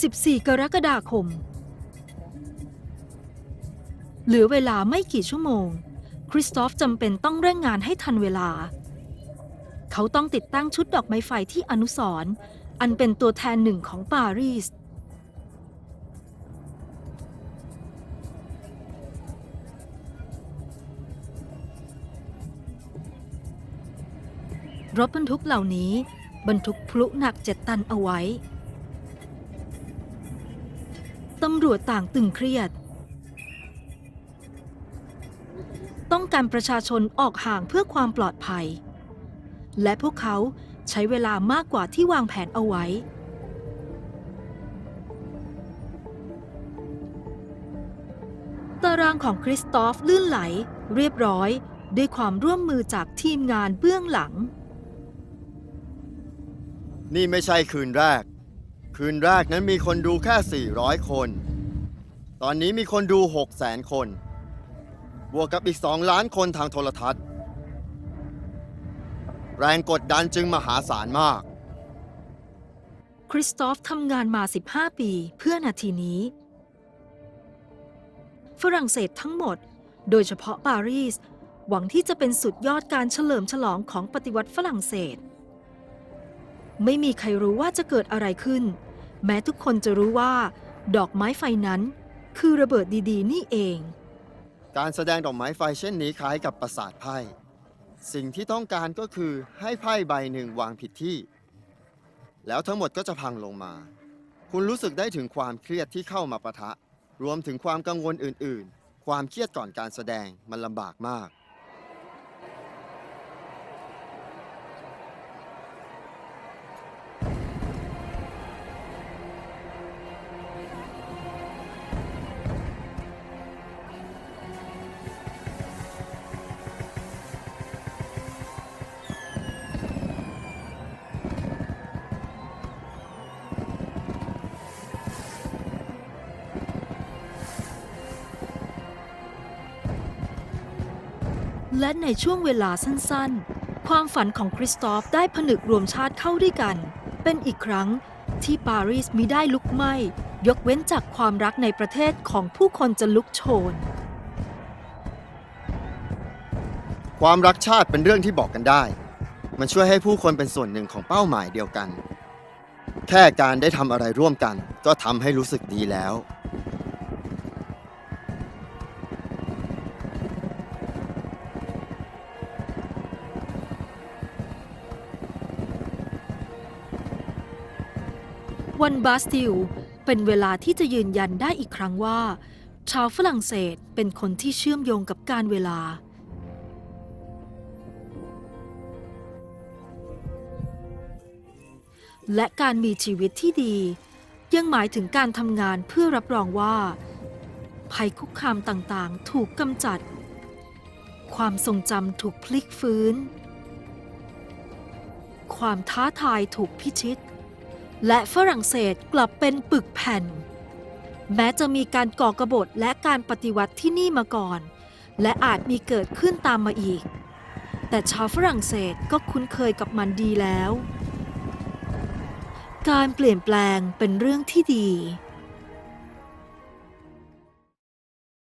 14 กรกฎาคม เหลือเวลาไม่กี่ชั่วโมง คริสตอฟจำเป็นต้องเร่งงานให้ทันเวลา เขาต้องติดตั้งชุดดอกไม้ไฟที่อนุสรณ์อันเป็นตัวแทนหนึ่งของปารีส รถบรรทุกเหล่านี้บรรทุกพลุหนักเจ็ดตันเอาไว้ ตำรวจต่างตึงเครียด ต้องการประชาชนออกห่างเพื่อความปลอดภัย และพวกเขาใช้เวลามากกว่าที่วางแผนเอาไว้ ตารางของคริสตอฟลื่นไหล เรียบร้อย ด้วยความร่วมมือจากทีมงานเบื้องหลัง นี่ไม่ใช่คืนแรก คืนแรกนั้นมีคนดูแค่ 400 คน ตอนนี้มีคนดู 600,000 คน บวกกับอีก 2 ล้านคนทางโทรทัศน์ แรงกดดันจึงมหาศาลมาก คริสตอฟทำงานมา 15 ปีเพื่อนาทีนี้ ฝรั่งเศสทั้งหมด โดยเฉพาะปารีส หวังที่จะเป็นสุดยอดการเฉลิมฉลองของปฏิวัติฝรั่งเศส ไม่มีใครรู้ว่าจะเกิดอะไรขึ้น แม้ทุกคนจะรู้ว่า ดอกไม้ไฟนั้น คือระเบิดดีๆ นี่เอง การแสดงดอกไม้ไฟเช่นนี้คล้ายกับประสาทไพ่ สิ่งที่ต้องการก็คือให้ไพ่ใบหนึ่งวางผิดที่ แล้วทั้งหมดก็จะพังลงมา คุณรู้สึกได้ถึงความเครียดที่เข้ามาปะทะ รวมถึงความกังวลอื่น ๆ ความเครียดก่อนการแสดงมันลำบากมาก และในช่วงเวลาสั้นๆ ความฝันของคริสตอฟได้ผนึกรวมชาติเข้าด้วยกัน เป็นอีกครั้งที่ปารีสมิได้ลุกไหม้ ยกเว้นจากความรักในประเทศของผู้คนจะลุกโชน ความรักชาติเป็นเรื่องที่บอกกันได้ มันช่วยให้ผู้คนเป็นส่วนหนึ่งของเป้าหมายเดียวกัน แค่การได้ทำอะไรร่วมกัน ก็ทำให้รู้สึกดีแล้ว วันบาสติลเป็นเวลาที่จะยืนยันได้อีกครั้งว่า ชาวฝรั่งเศสเป็นคนที่เชื่อมโยงกับการเวลา และการมีชีวิตที่ดี ยังหมายถึงการทำงานเพื่อรับรองว่า ภัยคุกคามต่างๆ ถูกกำจัด ความทรงจำถูกพลิกฟื้น ความท้าทายถูกพิชิต และฝรั่งเศสกลับเป็นปึกแผ่น แม้จะมีการก่อกบฏและการปฏิวัติที่นี่มาก่อน และอาจมีเกิดขึ้นตามมาอีก แต่ชาวฝรั่งเศสก็คุ้นเคยกับมันดีแล้ว การเปลี่ยนแปลงเป็นเรื่องที่ดี